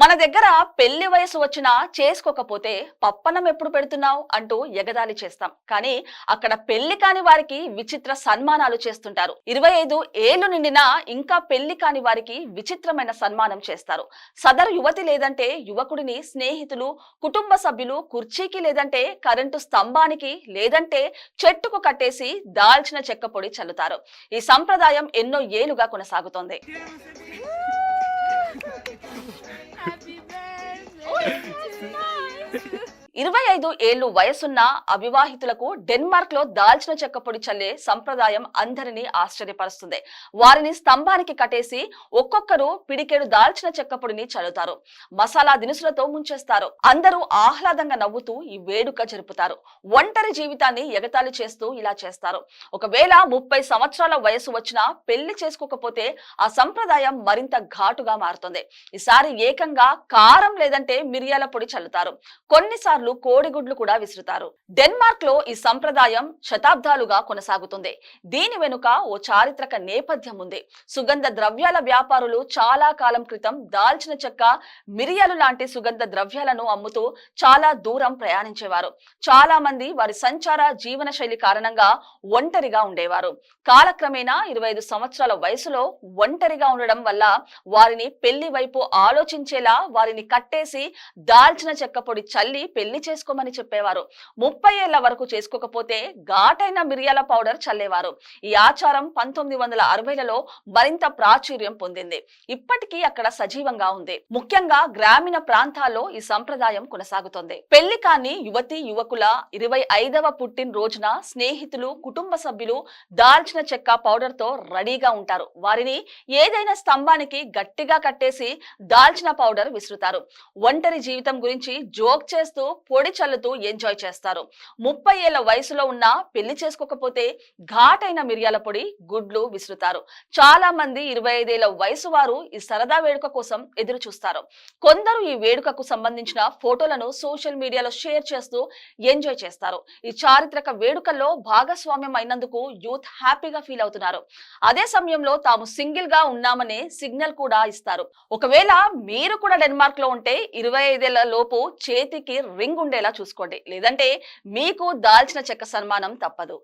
మన దగ్గర పెళ్ళి వయసు వచ్చినా చేసుకోకపోతే పప్పనం ఎప్పుడు పెడుతున్నావు అంటూ ఎగదాలి చేస్తాం. కానీ అక్కడ పెళ్ళి కాని వారికి విచిత్ర సన్మానాలు చేస్తుంటారు. ఇరవై ఐదు ఏళ్ళు నిండినా ఇంకా పెళ్ళి కాని వారికి విచిత్రమైన సన్మానం చేస్తారు. సదరు యువతి లేదంటే యువకుడిని స్నేహితులు కుటుంబ సభ్యులు కుర్చీకి లేదంటే కరెంటు స్తంభానికి లేదంటే చెట్టుకు కట్టేసి దాల్చిన చెక్క పొడి చల్లుతారు. ఈ సంప్రదాయం ఎన్నో ఏళ్ళుగా కొనసాగుతోంది. ఇరవై ఐదు ఏళ్ళు వయసున్న అవివాహితులకు డెన్మార్క్లో దాల్చిన చెక్క పొడి చల్లే సంప్రదాయం అందరినీ ఆశ్చర్యపరుస్తుంది. వారిని స్తంభానికి కట్టేసి ఒక్కొక్కరు పిడికేడు దాల్చిన చెక్క పొడిని చల్లుతారు. మసాలా దినుసులతో ముంచేస్తారు. అందరూ ఆహ్లాదంగా నవ్వుతూ ఈ వేడుక జరుపుతారు. ఒంటరి జీవితాన్ని ఎగతాళి చేస్తూ ఇలా చేస్తారు. ఒకవేళ ముప్పై సంవత్సరాల వయసు వచ్చినా పెళ్ళి చేసుకోకపోతే ఆ సంప్రదాయం మరింత ఘాటుగా మారుతుంది. ఈసారి ఏకంగా కారం లేదంటే మిరియాల పొడి చల్లుతారు. కొన్నిసార్లు కోడిగుడ్లు కూడా విసురుతారు. డెన్మార్క్లో ఈ సంప్రదాయం శతాబ్దాలుగా కొనసాగుతుంది. దీని వెనుక ఓ చారిత్రక నేపథ్యం ఉంది సుగంధ ద్రవ్యాల వ్యాపారులు చాలా కాలం క్రితం దాల్చిన చెక్క మిరియాలు లాంటి సుగంధ ద్రవ్యాలను అమ్ముతూ చాలా దూరం ప్రయాణించేవారు. చాలా మంది వారి సంచార జీవన శైలి కారణంగా ఒంటరిగా ఉండేవారు. కాలక్రమేణా ఇరవై ఐదు సంవత్సరాల వయసులో ఒంటరిగా ఉండడం వల్ల వారిని పెళ్ళి వైపు ఆలోచించేలా వారిని కట్టేసి దాల్చిన చెక్క పొడి చల్లి పెళ్ళి చేసుకోమని చెప్పేవారు. ముప్పై ఏళ్ళ వరకు చేసుకోకపోతే ఘాటైన మిరియాల పౌడర్ చల్లేవారు. ఈ ఆచారం పంతొమ్మిది వందల అరవైలలో మరింత ప్రాచుర్యం పొందింది. ఇప్పటికీ అక్కడ సజీవంగా ఉంది. ముఖ్యంగా గ్రామీణ ప్రాంతాల్లో ఈ సంప్రదాయం కొనసాగుతోంది. పెళ్ళి కాని యువతి యువకుల ఇరవై ఐదవ పుట్టిన రోజున స్నేహితులు కుటుంబ సభ్యులు దాల్చిన చెక్క పౌడర్తో రెడీగా ఉంటారు. వారిని ఏదైనా స్తంభానికి గట్టిగా కట్టేసి దాల్చిన పౌడర్ విసురుతారు. ఒంటరి జీవితం గురించి జోక్ చేస్తూ పొడి చల్లుతూ ఎంజాయ్ చేస్తారు. ముప్పై ఏళ్ళ వయసులో ఉన్న పెళ్ళి చేసుకోకపోతే ఘాటైన మిరియాల పొడి గుడ్లు విసురుతారు. చాలా మంది ఇరవై ఐదేళ్ళ వయసు వారు ఈ సరదా వేడుక కోసం ఎదురు చూస్తారు. కొందరు ఈ వేడుకకు సంబంధించిన ఫోటోలను సోషల్ మీడియాలో షేర్ చేస్తూ ఎంజాయ్ చేస్తారు. ఈ చారిత్రక వేడుకల్లో భాగస్వామ్యం అయినందుకు యూత్ హ్యాపీగా ఫీల్ అవుతున్నారు. అదే సమయంలో తాము సింగిల్గా ఉన్నామనే సిగ్నల్ కూడా ఇస్తారు. ఒకవేళ మీరు కూడా డెన్మార్క్లో ఉంటే ఇరవై ఐదేళ్ళ లోపు చేతికి రింగ్ ఉండేలా చూసుకోండి. లేదంటే మీకు దాల్చిన చెక్క సన్మానం తప్పదు.